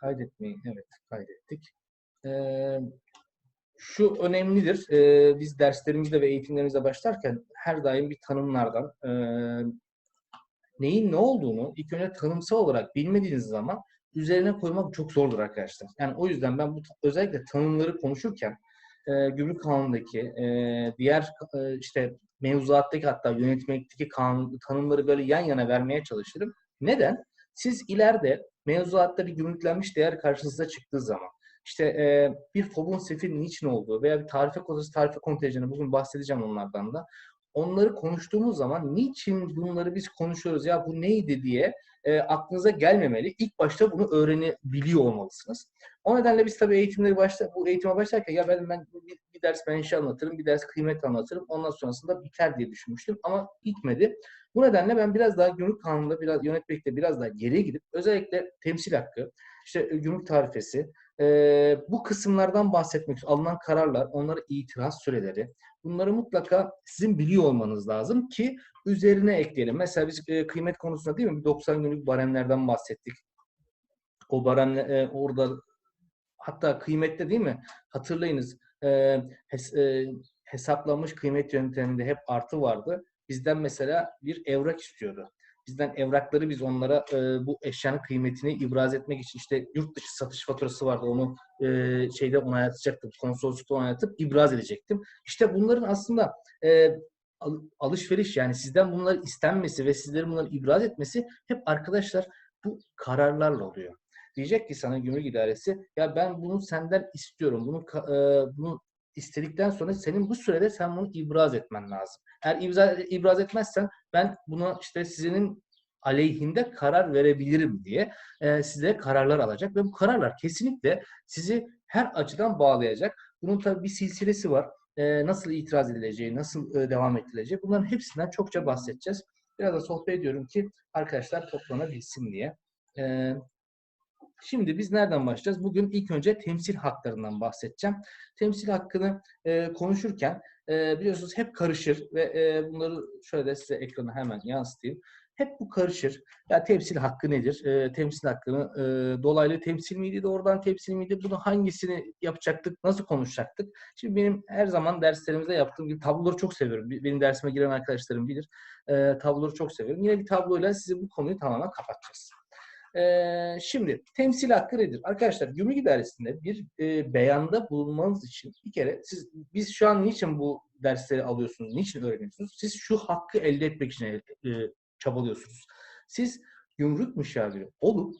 kaydetmeyi evet kaydettik. Ee, şu önemlidir. Ee, biz derslerimizde ve eğitimlerimizde başlarken her daim bir tanımlardan e, neyin ne olduğunu ilk önce tanımsal olarak bilmediğiniz zaman üzerine koymak çok zordur arkadaşlar. Yani o yüzden ben bu özellikle tanımları konuşurken e, gümrük kanunundaki e, diğer e, işte mevzuattaki hatta yönetmelikteki kanun, tanımları böyle yan yana vermeye çalışırım. Neden? Siz ileride mevzuatta bir gümrüklenmiş değer karşınıza çıktığı zaman işte e, bir FOB'un sefil niçin olduğu veya bir tarife kodası tarife kontenjanı bugün bahsedeceğim onlardan da. Onları konuştuğumuz zaman niçin bunları biz konuşuyoruz ya bu neydi diye e, aklınıza gelmemeli. İlk başta bunu öğrenebiliyor olmalısınız. O nedenle biz tabii eğitimleri başta bu eğitime başlarken ya ben, ben bir, bir ders menşe anlatırım, bir ders kıymet anlatırım. Ondan sonrasında biter diye düşünmüştüm ama gitmedi. Bu nedenle ben biraz daha gümrük kanununda biraz yönetmekte biraz daha geriye gidip özellikle temsil hakkı, işte gümrük tarifesi, e, bu kısımlardan bahsetmek. Alınan kararlar, onlara itiraz süreleri. Bunları mutlaka sizin biliyor olmanız lazım ki üzerine ekleyelim. Mesela biz e, kıymet konusunda değil mi? Bir 90 günlük baremlerden bahsettik. O barem e, orada hatta kıymette değil mi? Hatırlayınız e, hes, e, hesaplanmış kıymet yönteminde hep artı vardı. Bizden mesela bir evrak istiyordu. Bizden evrakları biz onlara e, bu eşyanın kıymetini ibraz etmek için işte yurt dışı satış faturası vardı. Onu e, şeyde onaylatacaktım. Konsoloslukta onaylatıp ibraz edecektim. İşte bunların aslında e, alışveriş yani sizden bunları istenmesi ve sizlerin bunları ibraz etmesi hep arkadaşlar bu kararlarla oluyor. Diyecek ki sana gümrük idaresi ya ben bunu senden istiyorum. Bunu e, bunu istedikten sonra senin bu sürede sen bunu ibraz etmen lazım. Eğer ibraz, etmezsen ben buna işte sizin aleyhinde karar verebilirim diye e, size kararlar alacak ve bu kararlar kesinlikle sizi her açıdan bağlayacak. Bunun tabii bir silsilesi var. E, nasıl itiraz edileceği, nasıl e, devam ettirileceği bunların hepsinden çokça bahsedeceğiz. Biraz da sohbet ediyorum ki arkadaşlar toplanabilsin diye. E, Şimdi biz nereden başlayacağız? Bugün ilk önce temsil haklarından bahsedeceğim. Temsil hakkını e, konuşurken e, biliyorsunuz hep karışır ve e, bunları şöyle size ekrana hemen yansıtayım. Hep bu karışır. Ya temsil hakkı nedir? E, temsil hakkını e, dolaylı temsil miydi, doğrudan temsil miydi? Bunu hangisini yapacaktık, nasıl konuşacaktık? Şimdi benim her zaman derslerimizde yaptığım gibi tabloları çok seviyorum. Benim dersime giren arkadaşlarım bilir. E, tabloları çok seviyorum. Yine bir tabloyla size bu konuyu tamamen kapatacağız. Şimdi temsil hakkı nedir? Arkadaşlar gümrük idaresinde bir e, beyanda bulunmanız için bir kere siz biz şu an niçin bu dersleri alıyorsunuz? Niçin öğreniyorsunuz? Siz şu hakkı elde etmek için e, çabalıyorsunuz. Siz gümrük müşaviri olup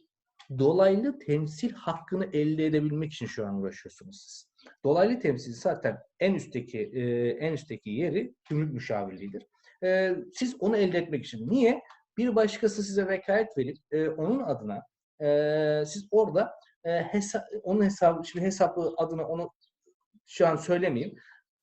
dolaylı temsil hakkını elde edebilmek için şu an uğraşıyorsunuz siz. Dolaylı temsil zaten en üstteki e, en üstteki yeri gümrük müşavirliğidir. E, siz onu elde etmek için. Niye? Bir başkası size vekalet verip e, onun adına e, siz orada e, hesa onun hesabı, şimdi hesabı adına onu şu an söylemeyeyim.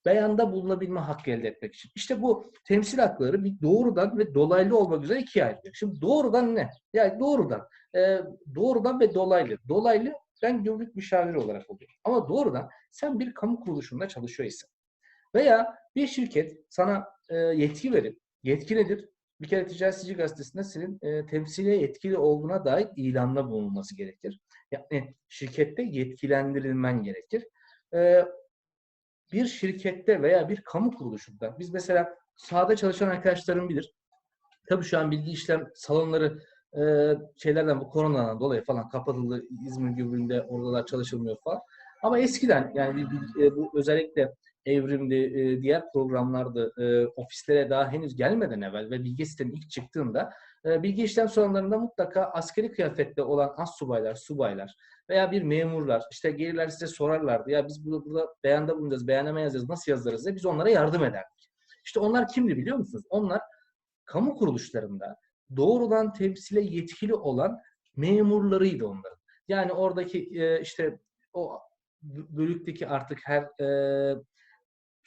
Beyanda bulunabilme hakkı elde etmek için. İşte bu temsil hakları bir doğrudan ve dolaylı olmak üzere ikiye ayrılıyor. Şimdi doğrudan ne? Yani doğrudan. E, doğrudan ve dolaylı. Dolaylı ben gümrük müşaviri olarak oluyorum. Ama doğrudan sen bir kamu kuruluşunda çalışıyorsan veya bir şirket sana e, yetki verip, yetki nedir? Bir kere Ticaret Sicil Gazetesi'nde senin e, temsile yetkili olduğuna dair ilanla bulunması gerekir. Yani şirkette yetkilendirilmen gerekir. E, bir şirkette veya bir kamu kuruluşunda biz mesela sahada çalışan arkadaşlarım bilir. Tabii şu an bilgi işlem salonları e, şeylerden bu koronadan dolayı falan kapatıldı. İzmir Gübrü'nde oradalar çalışılmıyor falan. Ama eskiden yani e, bu özellikle evrimli e, diğer programlarda e, ofislere daha henüz gelmeden evvel ve bilgi sistemi ilk çıktığında e, bilgi işlem sorunlarında mutlaka askeri kıyafette olan as subaylar, subaylar veya bir memurlar işte gelirler size sorarlardı. Ya biz burada, burada beyanda bulunacağız, beyanlama yazacağız, nasıl yazarız diye biz onlara yardım ederdik. İşte onlar kimdi biliyor musunuz? Onlar kamu kuruluşlarında doğrudan temsile yetkili olan memurlarıydı onların. Yani oradaki e, işte o bölükteki artık her e,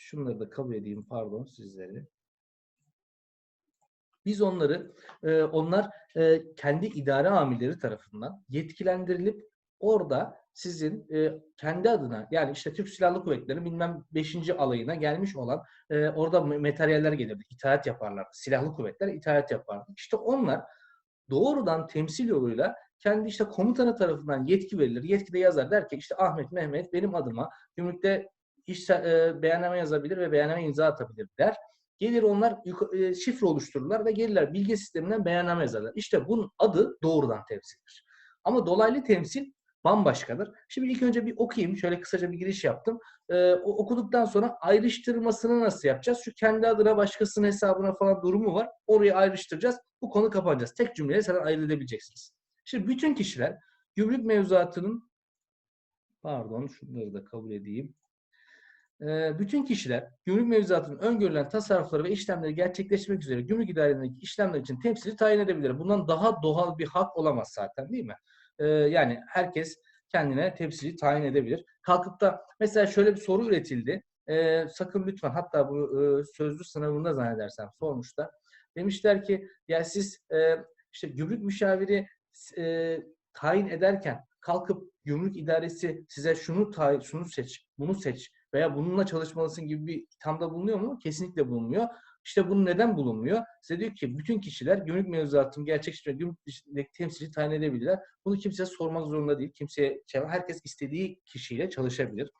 şunları da kabul edeyim pardon sizleri. Biz onları, e, onlar e, kendi idare amirleri tarafından yetkilendirilip orada sizin e, kendi adına yani işte Türk Silahlı Kuvvetleri bilmem 5. alayına gelmiş olan orada materyaller gelirdi. İthalat yaparlar. Silahlı kuvvetler ithalat yapardı. İşte onlar doğrudan temsil yoluyla kendi işte komutanı tarafından yetki verilir. Yetkide yazar der ki işte Ahmet Mehmet benim adıma gümrükte iş e, beyanname yazabilir ve beyanname imza atabilir der. Gelir onlar e, şifre oluştururlar ve gelirler bilgi sisteminden beyanname yazarlar. İşte bunun adı doğrudan temsildir. Ama dolaylı temsil bambaşkadır. Şimdi ilk önce bir okuyayım. Şöyle kısaca bir giriş yaptım. Ee, okuduktan sonra ayrıştırmasını nasıl yapacağız? Şu kendi adına başkasının hesabına falan durumu var. Orayı ayrıştıracağız. Bu konu kapanacağız. Tek cümleyle zaten ayırt edebileceksiniz. Şimdi bütün kişiler gümrük mevzuatının pardon şunları da kabul edeyim. Bütün kişiler gümrük mevzuatının öngörülen tasarrufları ve işlemleri gerçekleştirmek üzere gümrük idarelerindeki işlemler için temsilci tayin edebilir. Bundan daha doğal bir hak olamaz zaten değil mi? Yani herkes kendine temsilci tayin edebilir. Kalkıp da mesela şöyle bir soru üretildi. Sakın lütfen hatta bu sözlü sınavında zannedersem sormuşlar. Demişler ki ya siz işte gümrük müşaviri tayin ederken kalkıp gümrük idaresi size şunu tayin, şunu seç, bunu seç veya bununla çalışmalısın gibi bir ithamda bulunuyor mu? Kesinlikle bulunmuyor. İşte bunu neden bulunmuyor? Size diyor ki bütün kişiler gümrük mevzuatını gerçekleştirmek, gümrük temsilci tayin edebilirler. Bunu kimseye sormak zorunda değil. Kimseye herkes istediği kişiyle çalışabilir.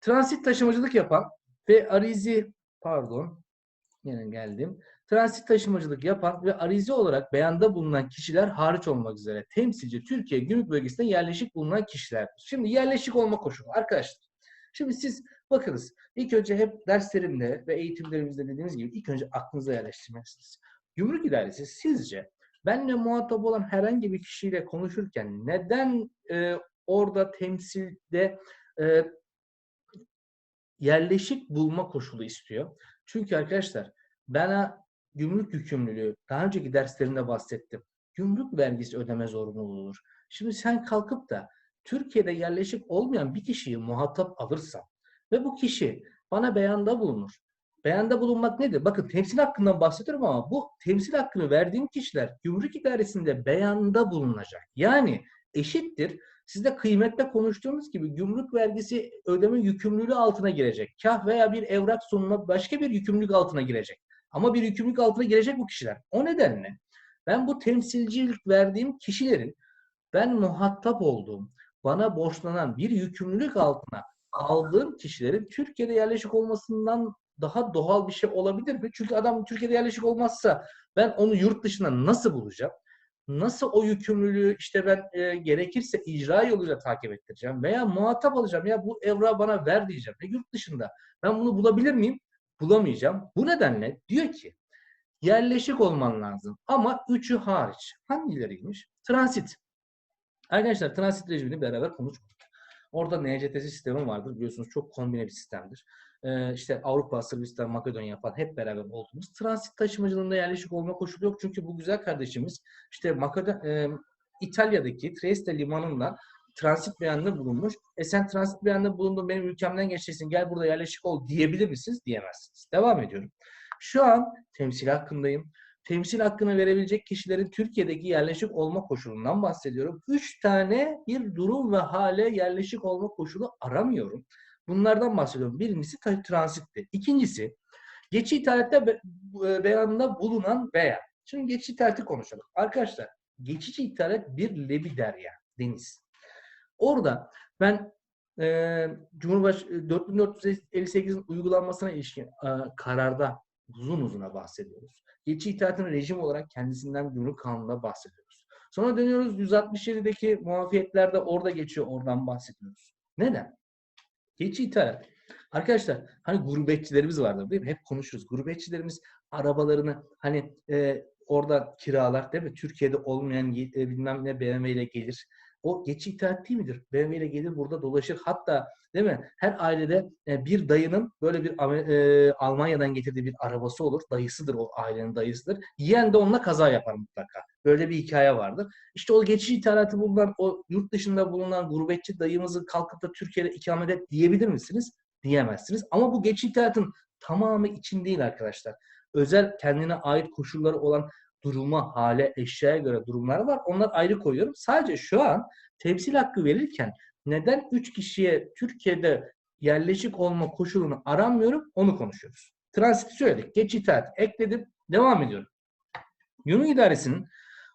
Transit taşımacılık yapan ve arizi pardon yine geldim. Transit taşımacılık yapan ve arizi olarak beyanda bulunan kişiler hariç olmak üzere temsilci Türkiye gümrük bölgesinde yerleşik bulunan kişilerdir. Şimdi yerleşik olma koşulu arkadaşlar. Şimdi siz bakınız ilk önce hep derslerimde ve eğitimlerimizde dediğimiz gibi ilk önce aklınıza yerleştirmelisiniz. Gümrük idaresi sizce benle muhatap olan herhangi bir kişiyle konuşurken neden e, orada temsilde e, yerleşik bulma koşulu istiyor? Çünkü arkadaşlar bana gümrük yükümlülüğü daha önceki derslerimde bahsettim. Gümrük vergisi ödeme zorunluluğudur. Şimdi sen kalkıp da Türkiye'de yerleşik olmayan bir kişiyi muhatap alırsan ve bu kişi bana beyanda bulunur. Beyanda bulunmak nedir? Bakın temsil hakkından bahsediyorum ama bu temsil hakkını verdiğim kişiler gümrük idaresinde beyanda bulunacak. Yani eşittir. Sizde kıymetle konuştuğumuz gibi gümrük vergisi ödeme yükümlülüğü altına girecek. Kah veya bir evrak sunma başka bir yükümlülük altına girecek. Ama bir yükümlülük altına girecek bu kişiler. O nedenle ben bu temsilcilik verdiğim kişilerin ben muhatap olduğum, bana borçlanan bir yükümlülük altına aldığım kişilerin Türkiye'de yerleşik olmasından daha doğal bir şey olabilir mi? Çünkü adam Türkiye'de yerleşik olmazsa ben onu yurt dışında nasıl bulacağım? Nasıl o yükümlülüğü işte ben e, gerekirse icra yoluyla takip ettireceğim veya muhatap alacağım ya bu evrağı bana ver diyeceğim. Ve yurt dışında ben bunu bulabilir miyim? Bulamayacağım. Bu nedenle diyor ki yerleşik olman lazım ama üçü hariç. Hangileriymiş? Transit. Arkadaşlar transit rejimini beraber konuşmadık. Orada NCTS sistemi vardır. Biliyorsunuz çok kombine bir sistemdir. Ee, işte Avrupa, Sırbistan, Makedonya falan hep beraber olduğumuz. Transit taşımacılığında yerleşik olma koşulu yok. Çünkü bu güzel kardeşimiz işte Makedon, e, İtalya'daki Trieste limanında transit beyanında bulunmuş. E sen transit beyanında bulundun benim ülkemden geçeceksin gel burada yerleşik ol diyebilir misiniz? Diyemezsiniz. Devam ediyorum. Şu an temsil hakkındayım temsil hakkını verebilecek kişilerin Türkiye'deki yerleşik olma koşulundan bahsediyorum. Üç tane bir durum ve hale yerleşik olma koşulu aramıyorum. Bunlardan bahsediyorum. Birincisi transitti. İkincisi geçici ithalette be, e, beyanında bulunan veya. Şimdi geçici ithaleti konuşalım. Arkadaşlar geçici ithalat bir lebi derya, deniz. Orada ben e, Cumhurbaş 4458'in uygulanmasına ilişkin e, kararda uzun uzuna bahsediyoruz. Geçici ithalatın rejim olarak kendisinden gümrük kanununda bahsediyoruz. Sonra dönüyoruz 167'deki muafiyetlerde orada geçiyor, oradan bahsediyoruz. Neden? Geçici ithalat. Arkadaşlar hani gurbetçilerimiz vardır değil mi? Hep konuşuruz. Gurbetçilerimiz arabalarını hani e, orada kiralar değil mi? Türkiye'de olmayan e, bilmem ne BMW ile gelir. O geçici ithalat değil midir? BMW ile gelir burada dolaşır. Hatta değil mi? Her ailede e, bir dayının böyle bir e, Almanya'dan getirdiği bir arabası olur. Dayısıdır o ailenin dayısıdır. Yeğen de onunla kaza yapar mutlaka. Böyle bir hikaye vardır. İşte o geçici ithalatı bulunan, o yurt dışında bulunan gurbetçi dayımızı kalkıp da Türkiye'de ikamet et diyebilir misiniz? Diyemezsiniz. Ama bu geçici ithalatın tamamı için değil arkadaşlar. Özel kendine ait koşulları olan duruma, hale, eşyaya göre durumlar var. Onlar ayrı koyuyorum. Sadece şu an temsil hakkı verirken neden 3 kişiye Türkiye'de yerleşik olma koşulunu aramıyorum onu konuşuyoruz. Transit söyledik. Geç itaat ekledim. Devam ediyorum. Yunan idaresinin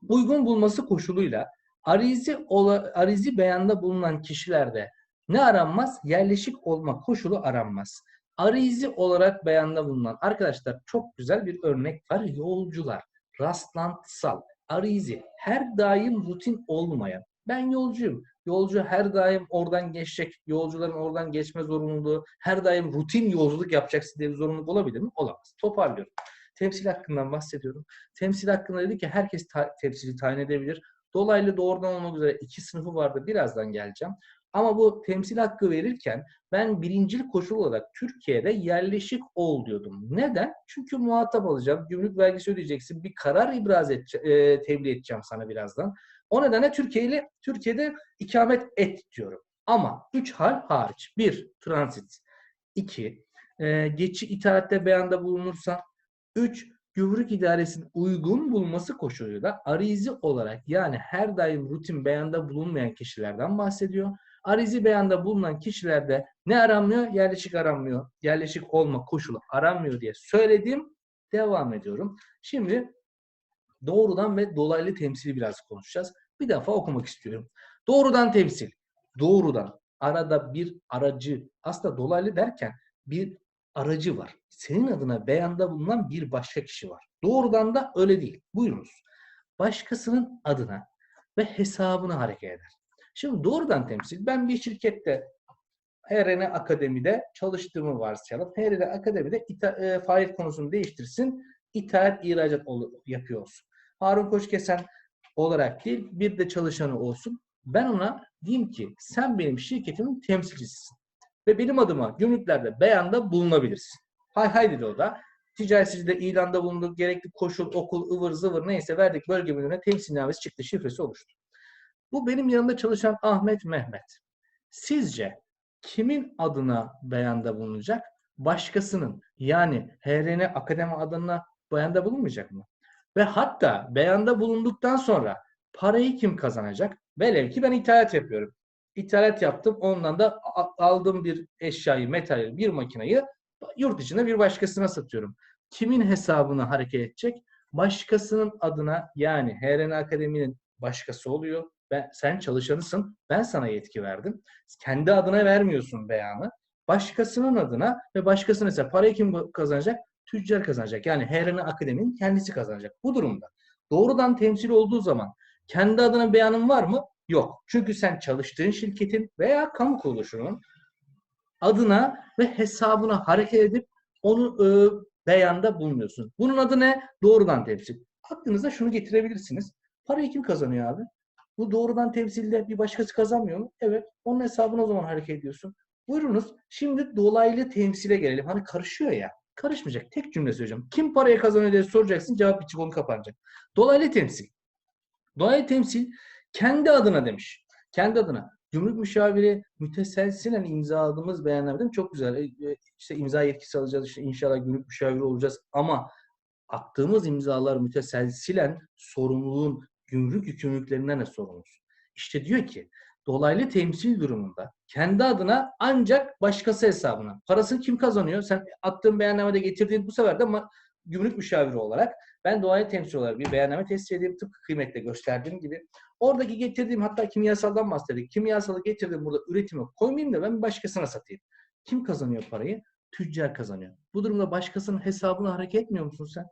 uygun bulması koşuluyla Arizi, ola, arizi beyanda bulunan kişilerde ne aranmaz? Yerleşik olma koşulu aranmaz. Arizi olarak beyanda bulunan arkadaşlar çok güzel bir örnek var. Yolcular, rastlantısal, arizi, her daim rutin olmayan. Ben yolcuyum. Yolcu her daim oradan geçecek. Yolcuların oradan geçme zorunluluğu, her daim rutin yolculuk yapacaksın diye bir zorunluluk olabilir mi? Olamaz. Toparlıyorum. Temsil hakkından bahsediyorum. Temsil hakkında dedi ki herkes ta- temsili tayin edebilir. Dolaylı doğrudan olmak üzere iki sınıfı vardı. Birazdan geleceğim. Ama bu temsil hakkı verirken ben birincil koşul olarak Türkiye'de yerleşik ol diyordum. Neden? Çünkü muhatap alacağım. Gümrük vergisi ödeyeceksin. Bir karar ibraz edece- e, tebliğ edeceğim sana birazdan. O nedenle Türkiye ile Türkiye'de ikamet et diyorum. Ama üç hal hariç. Bir, transit. İki, e, geçici ithalatte beyanda bulunursa. Üç, gümrük idaresinin uygun bulması koşuluyla arizi olarak yani her daim rutin beyanda bulunmayan kişilerden bahsediyor. Arizi beyanda bulunan kişilerde ne aranmıyor? Yerleşik aranmıyor. Yerleşik olma koşulu aranmıyor diye söyledim. Devam ediyorum. Şimdi doğrudan ve dolaylı temsili biraz konuşacağız. Bir defa okumak istiyorum. Doğrudan temsil. Doğrudan. Arada bir aracı. Aslında dolaylı derken bir aracı var. Senin adına beyanda bulunan bir başka kişi var. Doğrudan da öyle değil. Buyurunuz. Başkasının adına ve hesabına hareket eder. Şimdi doğrudan temsil. Ben bir şirkette HRN Akademi'de çalıştığımı varsayalım. HRN Akademi'de ita- e, faaliyet konusunu değiştirsin. İthalat, ihracat ol- yapıyor. Harun Koçkesen olarak değil, bir de çalışanı olsun. Ben ona diyeyim ki sen benim şirketimin temsilcisisin. Ve benim adıma gümrüklerde beyanda bulunabilirsin. Hay hay dedi o da. Ticaretsizde ilanda bulunduk, gerekli koşul, okul, ıvır zıvır neyse verdik bölge müdürüne temsilnamesi çıktı, şifresi oluştu. Bu benim yanında çalışan Ahmet Mehmet. Sizce kimin adına beyanda bulunacak? Başkasının yani HRN Akademi adına beyanda bulunmayacak mı? Ve hatta beyanda bulunduktan sonra parayı kim kazanacak? Velev ki ben ithalat yapıyorum. İthalat yaptım. Ondan da aldığım bir eşyayı, metali, bir makinayı yurt içinde bir başkasına satıyorum. Kimin hesabına hareket edecek? Başkasının adına yani HRN Akademi'nin başkası oluyor. Ben, sen çalışanısın. Ben sana yetki verdim. Kendi adına vermiyorsun beyanı. Başkasının adına ve başkasının ise parayı kim kazanacak? Tüccar kazanacak. Yani HRN Akademi'nin kendisi kazanacak. Bu durumda doğrudan temsil olduğu zaman kendi adına beyanın var mı? Yok. Çünkü sen çalıştığın şirketin veya kamu kuruluşunun adına ve hesabına hareket edip onu e, beyanda bulunuyorsun. Bunun adı ne? Doğrudan temsil. Aklınıza şunu getirebilirsiniz. Parayı kim kazanıyor abi? Bu doğrudan temsilde bir başkası kazanmıyor mu? Evet. Onun hesabına o zaman hareket ediyorsun. Buyurunuz. Şimdi dolaylı temsile gelelim. Hani karışıyor ya. Karışmayacak. Tek cümle söyleyeceğim. Kim parayı kazanıyor diye soracaksın. Cevap bir konu kapanacak. Dolaylı temsil. Dolaylı temsil kendi adına demiş. Kendi adına. Gümrük müşaviri müteselsilen imzaladığımız beyannameden çok güzel. E, e, İşte imza yetkisi alacağız. işte inşallah gümrük müşaviri olacağız. Ama attığımız imzalar müteselsilen sorumluluğun gümrük yükümlülüklerinden de sorumlusun. İşte diyor ki dolaylı temsil durumunda kendi adına ancak başkası hesabına. Parasını kim kazanıyor? Sen attığın beyannamede getirdiğin bu sefer de ma- gümrük müşaviri olarak ben dolaylı temsil olarak bir beyanname tescil edeyim tıpkı kıymetle gösterdiğim gibi. Oradaki getirdiğim hatta kimyasaldan bahsettik. Kimyasalı getirdim burada üretime koymayayım da ben başkasına satayım. Kim kazanıyor parayı? Tüccar kazanıyor. Bu durumda başkasının hesabına hareket etmiyor musun sen?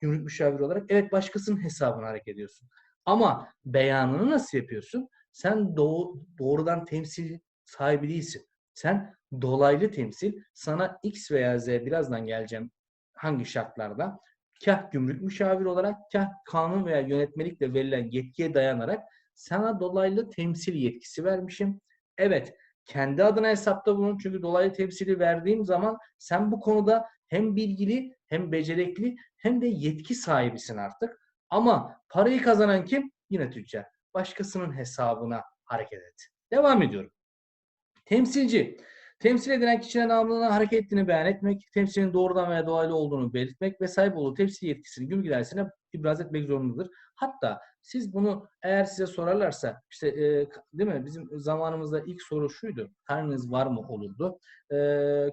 Gümrük müşaviri olarak. Evet başkasının hesabına hareket ediyorsun. Ama beyanını nasıl yapıyorsun? Sen doğ- doğrudan temsil sahibi değilsin. Sen dolaylı temsil sana X veya Z birazdan geleceğim hangi şartlarda kah gümrük müşaviri olarak kah kanun veya yönetmelikle verilen yetkiye dayanarak sana dolaylı temsil yetkisi vermişim. Evet kendi adına hesapta bulun çünkü dolaylı temsili verdiğim zaman sen bu konuda hem bilgili hem becerikli hem de yetki sahibisin artık. Ama parayı kazanan kim? Yine tüccar. Başkasının hesabına hareket et. Devam ediyorum. Temsilci. Temsil edilen kişinin namlılığına hareket ettiğini beyan etmek, temsilin doğrudan veya dolaylı olduğunu belirtmek ve sahip olduğu temsil yetkisini gümrük idaresine ibraz etmek zorundadır. Hatta siz bunu eğer size sorarlarsa işte e, değil mi bizim zamanımızda ilk soru şuydu. Karnınız var mı olurdu. E,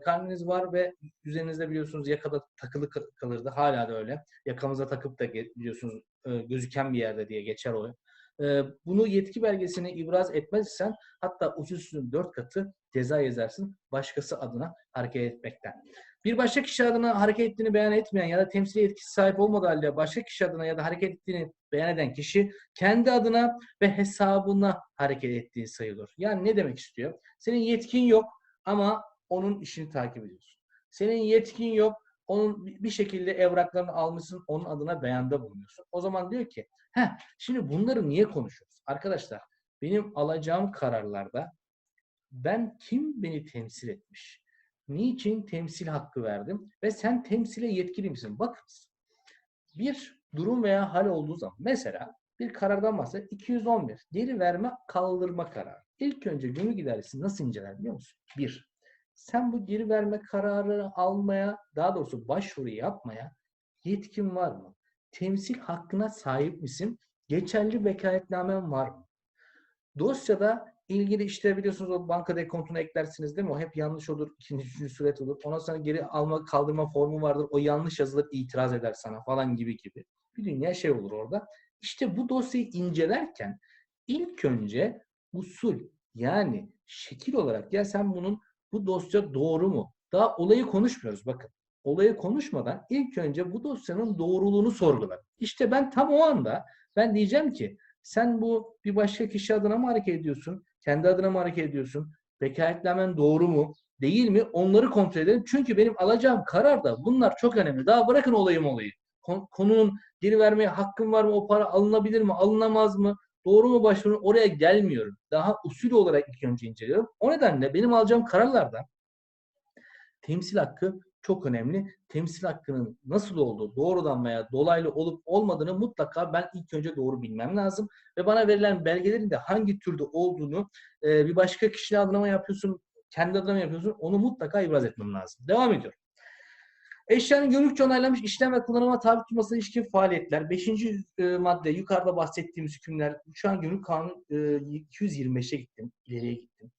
karnınız var ve üzerinizde biliyorsunuz yakada takılı kal- kalırdı. Hala da öyle. Yakamıza takıp da biliyorsunuz e, gözüken bir yerde diye geçer o. Ee, bunu yetki belgesini ibraz etmezsen hatta usulsüzün dört katı ceza yazarsın başkası adına hareket etmekten. Bir başka kişi adına hareket ettiğini beyan etmeyen ya da temsil yetkisi sahip olmadığı halde başka kişi adına ya da hareket ettiğini beyan eden kişi kendi adına ve hesabına hareket ettiği sayılır. Yani ne demek istiyor? Senin yetkin yok ama onun işini takip ediyorsun. Senin yetkin yok, onun bir şekilde evraklarını almışsın, onun adına beyanda bulunuyorsun. O zaman diyor ki, heh, şimdi bunları niye konuşuyoruz? Arkadaşlar, benim alacağım kararlarda ben kim beni temsil etmiş? Niçin temsil hakkı verdim? Ve sen temsile yetkili misin? Bakınız. Bir durum veya hal olduğu zaman mesela bir karardan bahsediyor. 211. Geri verme kaldırma kararı. İlk önce gümrük idaresi nasıl inceler biliyor musun? Bir. Sen bu geri verme kararını almaya, daha doğrusu başvuru yapmaya yetkin var mı? Temsil hakkına sahip misin? Geçerli vekaletnamen var mı? Dosyada ilgili işte biliyorsunuz o banka dekontunu eklersiniz değil mi? O hep yanlış olur. ikinci, üçüncü süret olur. Ondan sonra geri alma kaldırma formu vardır. O yanlış yazılır itiraz eder sana falan gibi gibi. Bir dünya şey olur orada. İşte bu dosyayı incelerken ilk önce usul yani şekil olarak ya sen bunun bu dosya doğru mu? Daha olayı konuşmuyoruz bakın. Olayı konuşmadan ilk önce bu dosyanın doğruluğunu sorgular. İşte ben tam o anda ben diyeceğim ki sen bu bir başka kişi adına mı hareket ediyorsun? Kendi adına mı hareket ediyorsun? Vekaletnamen doğru mu? Değil mi? Onları kontrol edelim. Çünkü benim alacağım karar da bunlar çok önemli. Daha bırakın olayım olayı. Konunun geri vermeye hakkım var mı? O para alınabilir mi? Alınamaz mı? Doğru mu başvurun? Oraya gelmiyorum. Daha usul olarak ilk önce inceliyorum. O nedenle benim alacağım kararlarda temsil hakkı çok önemli. Temsil hakkının nasıl olduğu, doğrudan veya dolaylı olup olmadığını mutlaka ben ilk önce doğru bilmem lazım. Ve bana verilen belgelerin de hangi türde olduğunu bir başka kişinin adına mı yapıyorsun, kendi adına mı yapıyorsun onu mutlaka ibraz etmem lazım. Devam ediyorum. Eşyanın gümrükçe onaylanmış işlem ve kullanıma tabi tutmasına ilişkin faaliyetler. Beşinci e, madde yukarıda bahsettiğimiz hükümler. Şu an gümrük kanunu e, 225'e gittim. ileriye gittim.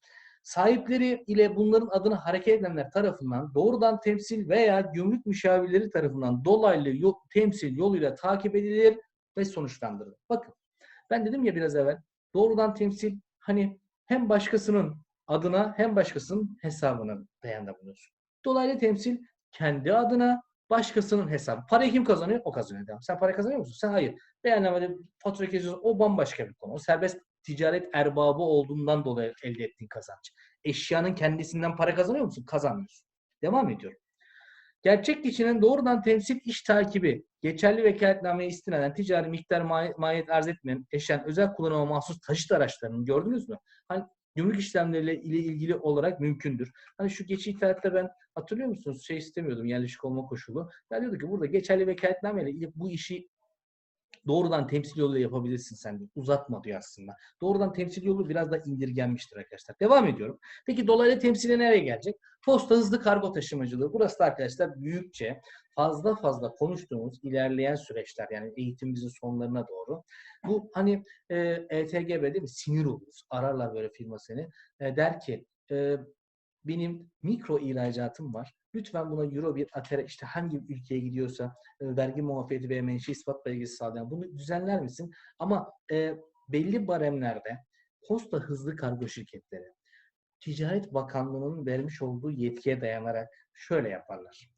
Sahipleri ile bunların adını hareket edenler tarafından doğrudan temsil veya gümrük müşavirleri tarafından dolaylı yol, temsil yoluyla takip edilir ve sonuçlandırılır. Bakın ben dedim ya biraz evvel doğrudan temsil hani hem başkasının adına hem başkasının hesabına dayanda bulunuyorsun. Dolaylı temsil kendi adına başkasının hesabı. Parayı kim kazanıyor? O kazanıyor. Devam. Sen para kazanıyor musun? Sen hayır. Beyannamede fatura kesiyorsun. O bambaşka bir konu. O serbest ticaret erbabı olduğundan dolayı elde ettiğin kazanç. Eşyanın kendisinden para kazanıyor musun? Kazanmıyorsun. Devam ediyorum. Gerçek kişinin doğrudan temsil iş takibi, geçerli vekaletnameye istinaden ticari miktar maliyet arz etmeyen eşyan özel kullanıma mahsus taşıt araçlarını gördünüz mü? Hani gümrük işlemleriyle ile ilgili olarak mümkündür. Hani şu geçici ithalatta ben hatırlıyor musunuz? Şey istemiyordum yerleşik olma koşulu. Ya diyordu ki burada geçerli vekaletnameyle bu işi doğrudan temsil yoluyla yapabilirsin sen diyor. Uzatma diyor aslında. Doğrudan temsil yolu biraz da indirgenmiştir arkadaşlar. Devam ediyorum. Peki dolaylı temsili nereye gelecek? Posta hızlı kargo taşımacılığı. Burası da arkadaşlar büyükçe fazla fazla konuştuğumuz ilerleyen süreçler yani eğitimimizin sonlarına doğru. Bu hani e, ETGB değil mi? Sinir oluruz. Ararlar böyle firma seni. E, der ki e, benim mikro ihracatım var. Lütfen buna euro bir atere işte hangi ülkeye gidiyorsa e, vergi muafiyeti veya menşe ispat belgesi sağlayan bunu düzenler misin? Ama e, belli baremlerde posta hızlı kargo şirketleri Ticaret Bakanlığı'nın vermiş olduğu yetkiye dayanarak şöyle yaparlar.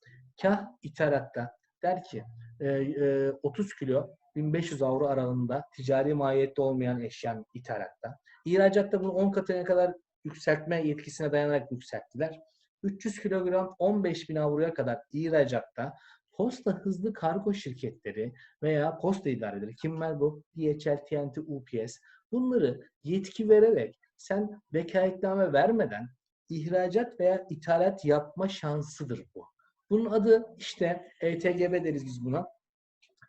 Kah ithalatta der ki e, e, 30 kilo 1500 avro aralığında ticari mahiyette olmayan eşyanın ithalatta. İhracatta bunu 10 katına kadar yükseltme yetkisine dayanarak yükselttiler. 300 kilogram 15 bin avroya kadar ihracatta posta hızlı kargo şirketleri veya posta idareleri, kimler bu? DHL, TNT, UPS bunları yetki vererek sen vekaletname vermeden ihracat veya ithalat yapma şansıdır bu. Bunun adı işte ETGB deriz biz buna.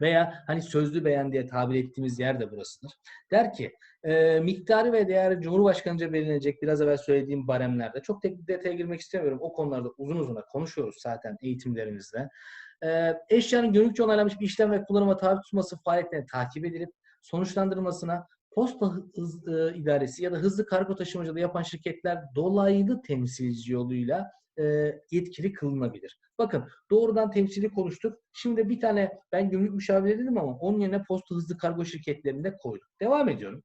Veya hani sözlü beyan diye tabir ettiğimiz yer de burasıdır. Der ki e, miktarı ve değeri Cumhurbaşkanıca belirlenecek biraz evvel söylediğim baremlerde. Çok teknik detaya girmek istemiyorum. O konularda uzun uzun konuşuyoruz zaten eğitimlerimizde. E, eşyanın gönüllükçe onaylanmış bir işlem ve kullanıma tabi tutması faaliyetlerini takip edilip sonuçlandırılmasına posta hız, e, idaresi ya da hızlı kargo taşımacılığı yapan şirketler dolaylı temsilci yoluyla e, yetkili kılınabilir. Bakın doğrudan temsili konuştuk. Şimdi bir tane ben gümrük müşaviri dedim ama onun yerine posta hızlı kargo şirketlerinde koyduk. Devam ediyorum.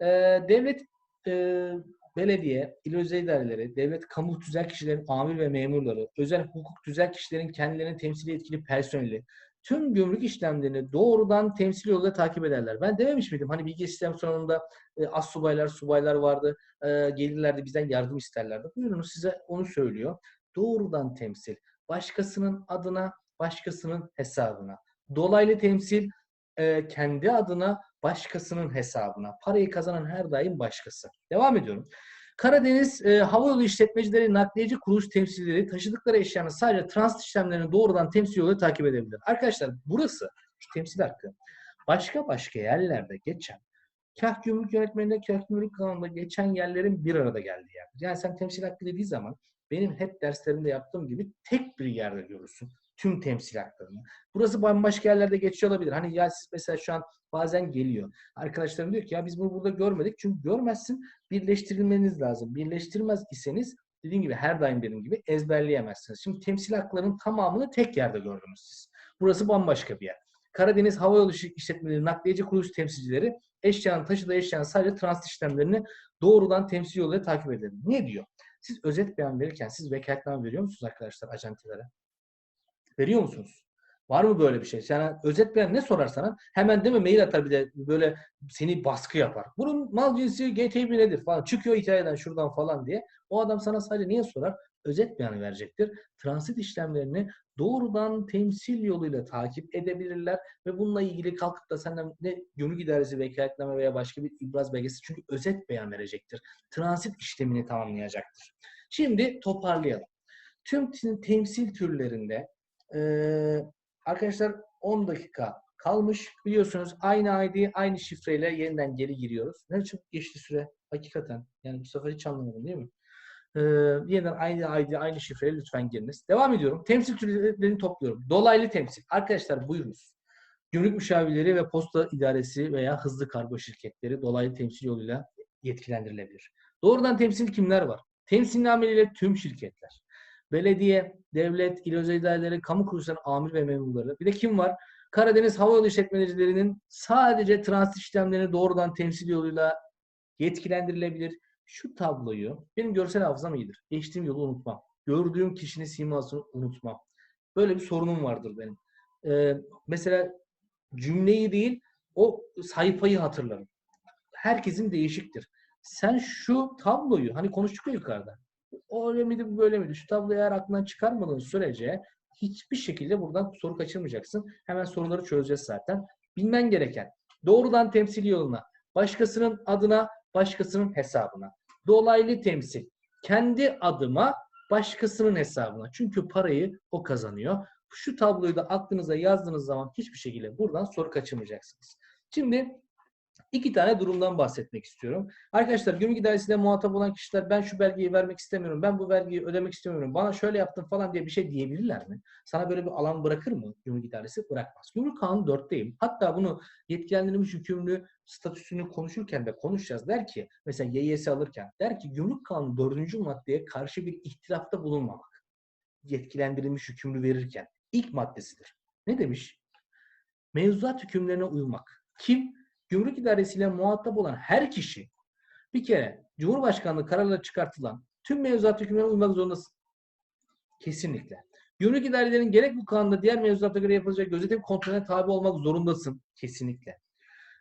E, devlet e, belediye, il özel idareleri, devlet kamu tüzel kişilerin amir ve memurları, özel hukuk tüzel kişilerin kendilerini temsil etkili personeli, tüm gümrük işlemlerini doğrudan temsil yoluyla takip ederler. Ben dememiş miydim? Hani bilgi sistem sonunda e, as subaylar, subaylar vardı. E, gelirlerdi bizden yardım isterlerdi. Buyurunuz size onu söylüyor. Doğrudan temsil. Başkasının adına, başkasının hesabına. Dolaylı temsil e, kendi adına, başkasının hesabına. Parayı kazanan her daim başkası. Devam ediyorum. Karadeniz e, Havayolu İşletmecileri Nakliyeci Kuruluş temsilcileri taşıdıkları eşyanın sadece transit işlemlerini doğrudan temsil yoluyla takip edebilir. Arkadaşlar burası şu temsil hakkı başka başka yerlerde geçen kah gümrük yönetmeninde kah gümrük kanununda geçen yerlerin bir arada geldiği yer. Yani sen temsil hakkı dediği zaman benim hep derslerimde yaptığım gibi tek bir yerde görürsün tüm temsil haklarını. Burası bambaşka yerlerde geçiyor olabilir. Hani ya siz mesela şu an bazen geliyor. Arkadaşlarım diyor ki ya biz bunu burada görmedik. Çünkü görmezsin birleştirilmeniz lazım. Birleştirmez iseniz dediğim gibi her daim dediğim gibi ezberleyemezsiniz. Şimdi temsil haklarının tamamını tek yerde gördünüz siz. Burası bambaşka bir yer. Karadeniz Havayolu İşletmeleri Nakliyeci Kuruluş temsilcileri eşyanın taşıdığı eşyanın sadece transit işlemlerini doğrudan temsil yoluyla takip eder. Ne diyor? Siz özet beyan verirken siz vekaletname veriyor musunuz arkadaşlar acentelere? Veriyor musunuz? Var mı böyle bir şey? Yani özet beyan ne sorar sana? Hemen değil mi mail atar bir de böyle seni baskı yapar. Bunun mal cinsi GTB nedir falan. Çıkıyor hikayeden şuradan falan diye. O adam sana sadece niye sorar? Özet beyanı verecektir. Transit işlemlerini doğrudan temsil yoluyla takip edebilirler ve bununla ilgili kalkıp da senden ne gümrük idaresi vekaletname veya başka bir ibraz belgesi çünkü özet beyan verecektir. Transit işlemini tamamlayacaktır. Şimdi toparlayalım. Tüm temsil türlerinde ee, arkadaşlar 10 dakika kalmış. Biliyorsunuz aynı ID, aynı şifreyle yeniden geri giriyoruz. Ne çok geçti süre? Hakikaten. Yani bu sefer hiç anlamadım değil mi? Ee, yeniden aynı ID, aynı şifreyle lütfen giriniz. Devam ediyorum. Temsil türlerini topluyorum. Dolaylı temsil. Arkadaşlar buyurunuz. Gümrük müşavirleri ve posta idaresi veya hızlı kargo şirketleri dolaylı temsil yoluyla yetkilendirilebilir. Doğrudan temsil kimler var? Temsilnameliyle tüm şirketler belediye, devlet, il özel idareleri, kamu kuruluşlarının amir ve memurları. Bir de kim var? Karadeniz Havayolu İşletmecilerinin sadece transit işlemlerini doğrudan temsil yoluyla yetkilendirilebilir. Şu tabloyu, benim görsel hafızam iyidir. Geçtiğim yolu unutmam. Gördüğüm kişinin simasını unutmam. Böyle bir sorunum vardır benim. Ee, mesela cümleyi değil, o sayfayı hatırlarım. Herkesin değişiktir. Sen şu tabloyu, hani konuştuk ya yukarıda. O öyle miydi, bu böyle miydi? Şu tabloyu eğer aklından çıkarmadığın sürece hiçbir şekilde buradan soru kaçırmayacaksın. Hemen soruları çözeceğiz zaten. Bilmen gereken doğrudan temsil yoluna, başkasının adına, başkasının hesabına. Dolaylı temsil. Kendi adıma, başkasının hesabına. Çünkü parayı o kazanıyor. Şu tabloyu da aklınıza yazdığınız zaman hiçbir şekilde buradan soru kaçırmayacaksınız. Şimdi İki tane durumdan bahsetmek istiyorum. Arkadaşlar gümrük idaresiyle muhatap olan kişiler ben şu belgeyi vermek istemiyorum, ben bu vergiyi ödemek istemiyorum, bana şöyle yaptım falan diye bir şey diyebilirler mi? Sana böyle bir alan bırakır mı gümrük idaresi? Bırakmaz. Gümrük kanunu 4'teyim. Hatta bunu yetkilendirilmiş yükümlü statüsünü konuşurken de konuşacağız. Der ki mesela YYS alırken der ki gümrük kanunu 4. maddeye karşı bir ihtilafta bulunmamak. Yetkilendirilmiş yükümlü verirken ilk maddesidir. Ne demiş? Mevzuat hükümlerine uymak. Kim? Gümrük idaresiyle muhatap olan her kişi bir kere Cumhurbaşkanlığı kararları çıkartılan tüm mevzuat hükümlerine uymak zorundasın. Kesinlikle. Gümrük idarelerinin gerek bu kanunda diğer mevzuata göre yapılacak gözetim kontrolüne tabi olmak zorundasın. Kesinlikle.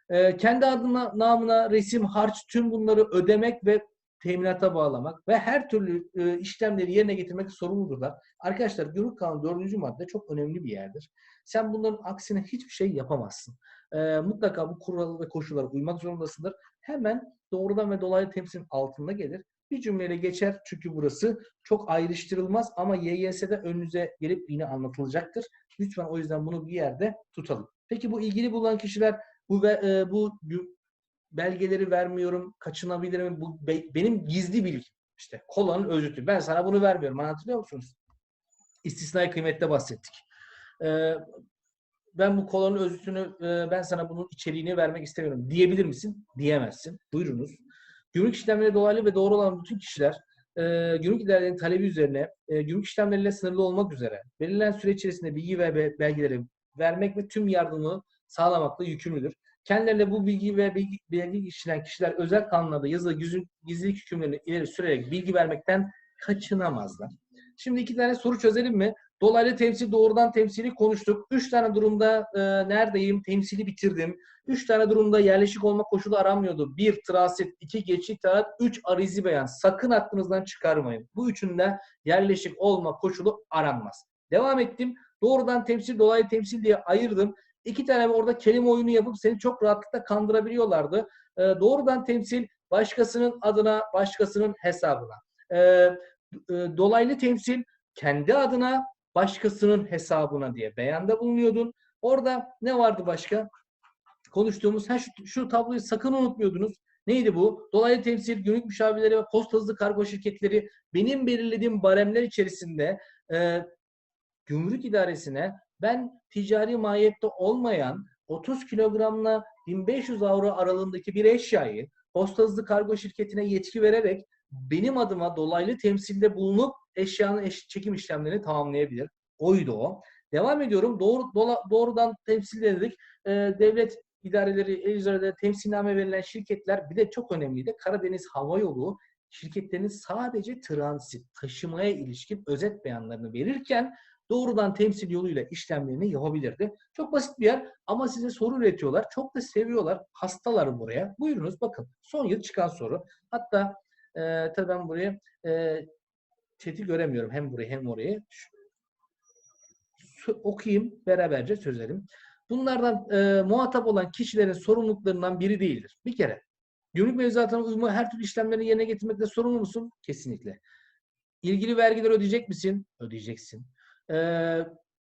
Ee, kendi adına, namına, resim, harç tüm bunları ödemek ve teminata bağlamak ve her türlü e, işlemleri yerine getirmek sorumludurlar. Arkadaşlar Gümrük Kanunu 4. madde çok önemli bir yerdir. Sen bunların aksine hiçbir şey yapamazsın e, mutlaka bu kural ve koşullara uymak zorundasındır. Hemen doğrudan ve dolaylı temsilin altında gelir. Bir cümleyle geçer çünkü burası çok ayrıştırılmaz ama YYS'de önünüze gelip yine anlatılacaktır. Lütfen o yüzden bunu bir yerde tutalım. Peki bu ilgili bulunan kişiler bu e, bu belgeleri vermiyorum, kaçınabilirim. Bu be, benim gizli bilgim. İşte kolanın özütü. Ben sana bunu vermiyorum. Anlatılıyor musunuz? İstisnai kıymette bahsettik. Ee, ben bu kolanın özütünü, e, ben sana bunun içeriğini vermek istemiyorum diyebilir misin? Diyemezsin. Buyurunuz. Gümrük işlemleri dolaylı ve doğru olan bütün kişiler e, gümrük idarelerinin talebi üzerine e, gümrük işlemleriyle sınırlı olmak üzere belirlenen süre içerisinde bilgi ve be- belgeleri vermek ve tüm yardımı sağlamakla yükümlüdür. Kendilerine bu bilgi ve bilgi, belge işleyen kişiler özel kanunlarda yazılı gizli, gizlilik hükümlerini ileri sürerek bilgi vermekten kaçınamazlar. Şimdi iki tane soru çözelim mi? Dolaylı temsil, doğrudan temsili konuştuk. Üç tane durumda e, neredeyim? Temsili bitirdim. Üç tane durumda yerleşik olma koşulu aranmıyordu. Bir, transit. iki geçici tarat. Üç, arizi beyan. Sakın aklınızdan çıkarmayın. Bu üçünde yerleşik olma koşulu aranmaz. Devam ettim. Doğrudan temsil, dolaylı temsil diye ayırdım. İki tane orada kelime oyunu yapıp seni çok rahatlıkla kandırabiliyorlardı. E, doğrudan temsil, başkasının adına, başkasının hesabına. E, e, dolaylı temsil, kendi adına, başkasının hesabına diye beyanda bulunuyordun. Orada ne vardı başka? Konuştuğumuz ha şu, şu tabloyu sakın unutmuyordunuz. Neydi bu? Dolaylı temsil, günlük müşavirleri ve posta hızlı kargo şirketleri benim belirlediğim baremler içerisinde e, gümrük idaresine ben ticari mahiyette olmayan 30 kilogramla 1500 avro aralığındaki bir eşyayı posta hızlı kargo şirketine yetki vererek benim adıma dolaylı temsilde bulunup eşyanın eş, çekim işlemlerini tamamlayabilir. Oydu o. Devam ediyorum. Doğru, dola, doğrudan temsil dedik. Ee, devlet idareleri el üzerinde temsilname verilen şirketler bir de çok önemliydi. Karadeniz Hava Yolu şirketlerinin sadece transit, taşımaya ilişkin özet beyanlarını verirken doğrudan temsil yoluyla işlemlerini yapabilirdi. Çok basit bir yer ama size soru üretiyorlar. Çok da seviyorlar. Hastalar buraya. Buyurunuz bakın. Son yıl çıkan soru. Hatta e, tabii ben buraya e, chat'i göremiyorum. Hem burayı hem orayı. Şu- okuyayım. Beraberce çözelim. Bunlardan e, muhatap olan kişilerin sorumluluklarından biri değildir. Bir kere. Gümrük mevzuatına uyma her türlü işlemleri yerine getirmekte sorumlu musun? Kesinlikle. İlgili vergileri ödeyecek misin? Ödeyeceksin. Ee,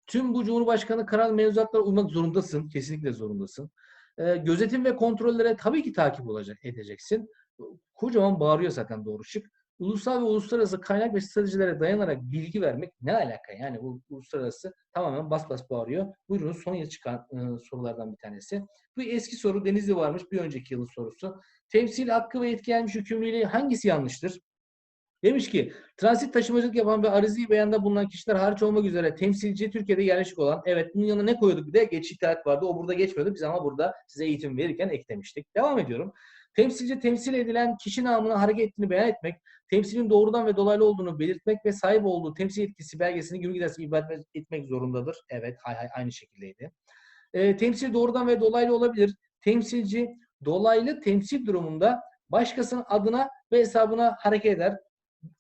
tüm bu Cumhurbaşkanı karar mevzuatlara uymak zorundasın. Kesinlikle zorundasın. Ee, gözetim ve kontrollere tabii ki takip olacak, edeceksin. Kocaman bağırıyor zaten doğru şık. Ulusal ve uluslararası kaynak ve stratejilere dayanarak bilgi vermek ne alaka? Yani bu uluslararası tamamen bas bas bağırıyor. Buyurunuz son yıl çıkan e, sorulardan bir tanesi. Bu eski soru Denizli varmış bir önceki yılın sorusu. Temsil hakkı ve etki gelmiş yükümlülüğü hangisi yanlıştır? Demiş ki transit taşımacılık yapan ve arizi beyanda bulunan kişiler hariç olmak üzere temsilci Türkiye'de yerleşik olan evet bunun yanına ne koyuyorduk bir de geçici itaat vardı. O burada geçmiyordu. Biz ama burada size eğitim verirken eklemiştik. Devam ediyorum. Temsilci temsil edilen kişi namına hareket ettiğini beyan etmek, temsilin doğrudan ve dolaylı olduğunu belirtmek ve sahip olduğu temsil yetkisi belgesini gümrük idaresine ibadet etmek zorundadır. Evet hay hay aynı şekildeydi. E, temsil doğrudan ve dolaylı olabilir. Temsilci dolaylı temsil durumunda başkasının adına ve hesabına hareket eder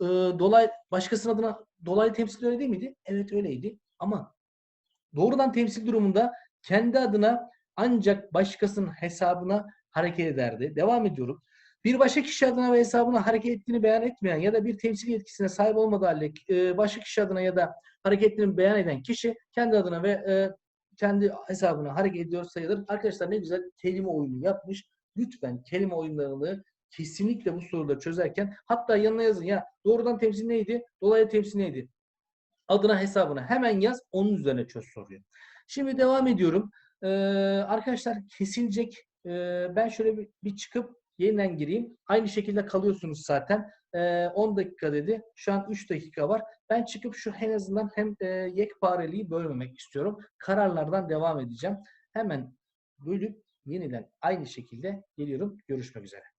e, dolay başkasının adına dolaylı temsil öyle değil miydi? Evet öyleydi. Ama doğrudan temsil durumunda kendi adına ancak başkasının hesabına hareket ederdi. Devam ediyorum. Bir başka kişi adına ve hesabına hareket ettiğini beyan etmeyen ya da bir temsil yetkisine sahip olmadığı halde e, başka kişi adına ya da hareketlerini beyan eden kişi kendi adına ve e, kendi hesabına hareket ediyor sayılır. Arkadaşlar ne güzel kelime oyunu yapmış. Lütfen kelime oyunlarını kesinlikle bu soruları çözerken hatta yanına yazın ya doğrudan temsil neydi? Dolaylı temsil neydi? Adına hesabına hemen yaz onun üzerine çöz soruyu. Şimdi devam ediyorum. Ee, arkadaşlar kesilecek. Ee, ben şöyle bir, bir çıkıp yeniden gireyim. Aynı şekilde kalıyorsunuz zaten. Ee, 10 dakika dedi. Şu an 3 dakika var. Ben çıkıp şu en azından hem e, yekpareliği bölmemek istiyorum. Kararlardan devam edeceğim. Hemen bölüp yeniden aynı şekilde geliyorum. Görüşmek üzere.